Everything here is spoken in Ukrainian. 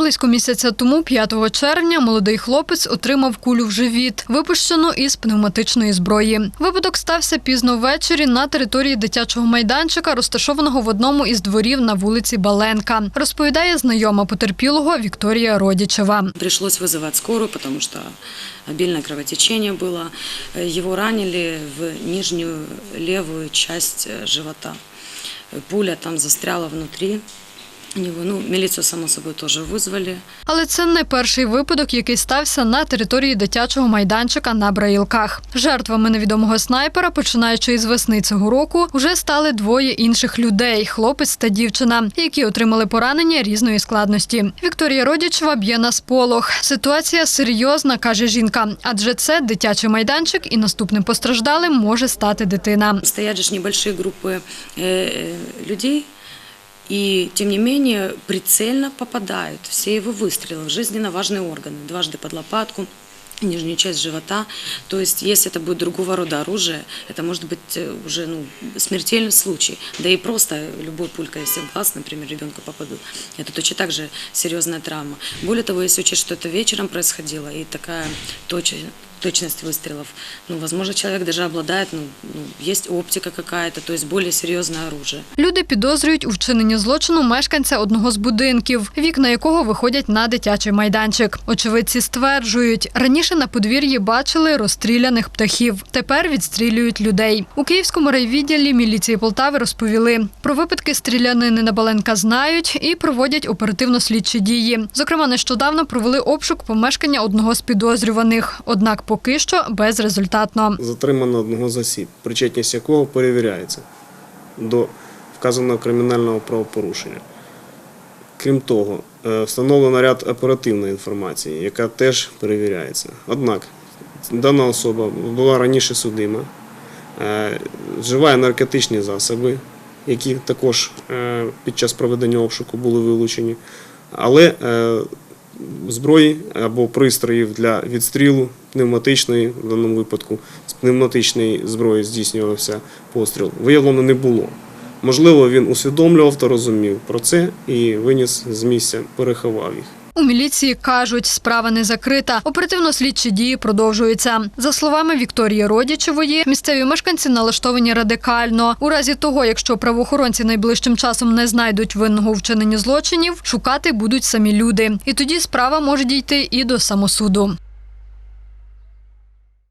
Близько місяця тому, 5 червня, молодий хлопець отримав кулю в живіт, випущену із пневматичної зброї. Випадок стався пізно ввечері на території дитячого майданчика, розташованого в одному із дворів на вулиці Баленка. Розповідає знайома потерпілого Вікторія Родічева. Пришлось вызывать скорую, потому что обильное кровотечение было. Э, Его ранили в нижнюю левую часть э, живота. Э, Пуля там застряла внутри него. Ну, милицию, само собой, тоже вызвали. Але це не перший випадок, який стався на території дитячого майданчика на Браїлках. Жертвами невідомого снайпера, починаючи із весни цього року, вже стали двоє інших людей хлопець та дівчина, які отримали поранення різної складності. Вікторія Родічева б'є на сполох. Ситуація серйозна, каже жінка, адже це дитячий майданчик, і наступним постраждалим може стати дитина. Стоят же ж небольшие группы э, э, людей, и тем не менее прицельно попадают все его выстрелы в жизненно важные органы. Дважды под лопатку, нижнюю часть живота. То есть, если это будет другого рода оружие, это может быть э, уже ну, смертельный случай. Да и просто любой пулькой, если в глаз, например, ребенку попадут, это точно так же серьезная травма. Более того, если учесть, что это вечером происходило, и такая точ- точность выстрелов, ну, возможно, человек даже обладает, ну, ну, есть оптика какая-то, то есть более серьезное оружие. Люди підозрюють у вчиненні злочину мешканця одного з будинків, вікна якого виходять на дитячий майданчик. Очевидці стверджують, раніше на подвір'ї бачили розстріляних птахів. Тепер відстрілюють людей. У Київському райвідділі міліції Полтави розповіли про випадки стрілянини на Баленка знають і проводять оперативно-слідчі дії. Зокрема, нещодавно провели обшук помешкання одного з підозрюваних. Однак поки що безрезультатно. затримано одного з осіб, причетність якого перевіряється до вказаного кримінального правопорушення. Крім того, е, встановлено ряд оперативної інформації, яка теж перевіряється. Однак дана особа була раніше судима, е, вживає наркотичні засоби, які також е, під час проведення обшуку були вилучені, але зброї або пристроїв для відстрілу пневматичної, в даному випадку з пневматичної зброї здійснювався постріл, виявлено не було. Можливо, він усвідомлював та розумів про це і виніс з місця, переховав їх. У міліції кажуть, справа не закрита. Оперативно-слідчі дії продовжуються. За словами Вікторії Родічевої, місцеві мешканці налаштовані радикально. У разі того, якщо правоохоронці найближчим часом не знайдуть винного вчинення злочинів, шукати будуть самі люди. І тоді справа може дійти і до самосуду.